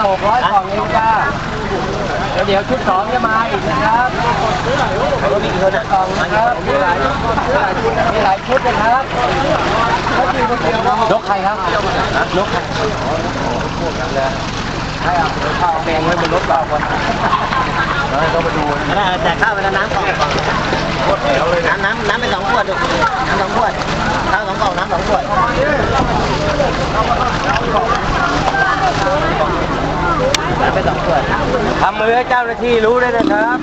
เดี๋ยวชุดสองจะมาอีกนะครับมีกี่คนกล่องนะครับมีหลายมีหลายชุดมีหลายชุดนะครับนกใครครับนกใครให้เอาข้าวแกงไว้บนรถเปล่าก่อนต้องไปดูได้แจกข้าวไปแล้วน้ำกล่องก่องน้ำน้ำน้ำเป็นสองขวดดูน้ำสองขวดข้าวสองกล่องน้ำสองขวดน้ำเป็นสองขวด ทำมือให้เจ้าหน้าที่รู้ด้วยนะครับ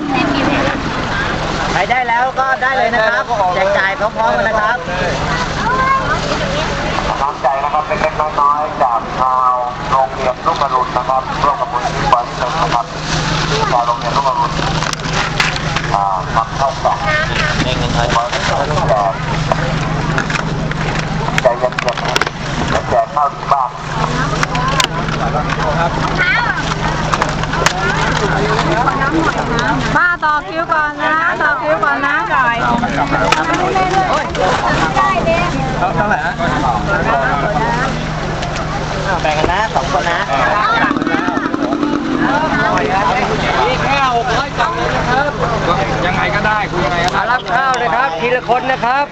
ใครได้แล้วก็ได้เลยนะครับแจกจ่ายพร้อมๆกันนะครับน้ำใจนะครับเล็กๆน้อยๆจากชาวโรงเรียนลูกกระรุนนะครับร่วมกับมูลนิธิบริษัทนะครับชาวโรงเรียนลูกกระรุนอ่าทำเข้าวกล่องเองเงินไทยบริษัทแจกใจเย็นๆนะและแจกข้าวที่บ้าน ป้า ต่อคิวก่อนนะต่อคิวก่อนนะหน่อยแบ่งกันนะสองคนนะมีแค่หกร้อยกล่องเองนะครับ ยังไงก็ได้คุยยังไงก็ได้รับข้าวนะครับ ทีละคนนะครับ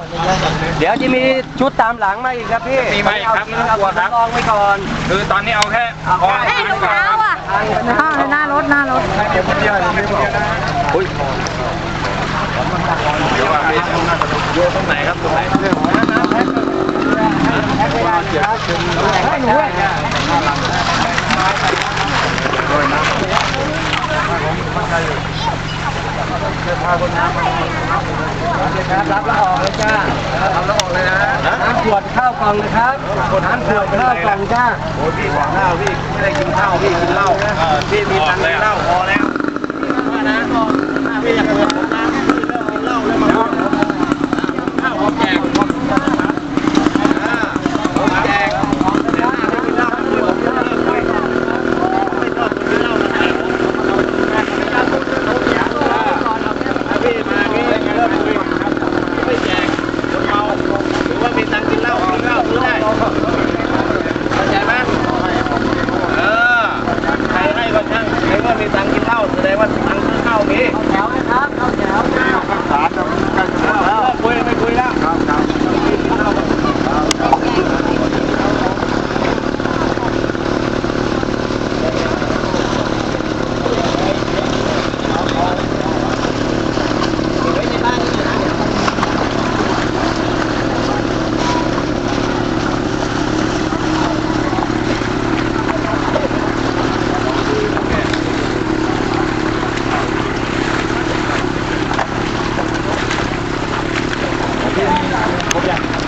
เดี๋ยวจะมีชุดตามหลังมาอีกครับพี่มีไหมครับไม่ต้องกลัวครับลองไว้ก่อน คือตอนนี้เอาแค่พอให้ถุงเท้าอะหน้าหน้ารถหน้ารถเดี๋ยวว่ามีโยตรงไหนครับตรงไหนครับรับแล้วออกเลยจ้ารับแล้วออกเลยนะน้ำขวดข้าวกล่องนะครับน้ำขวดข้าวกล่องจ้าโอ้ยพี่บอกข้าวพี่ไม่ได้กินข้าวพี่กินเหล้าพี่มีตังค์กินเหล้า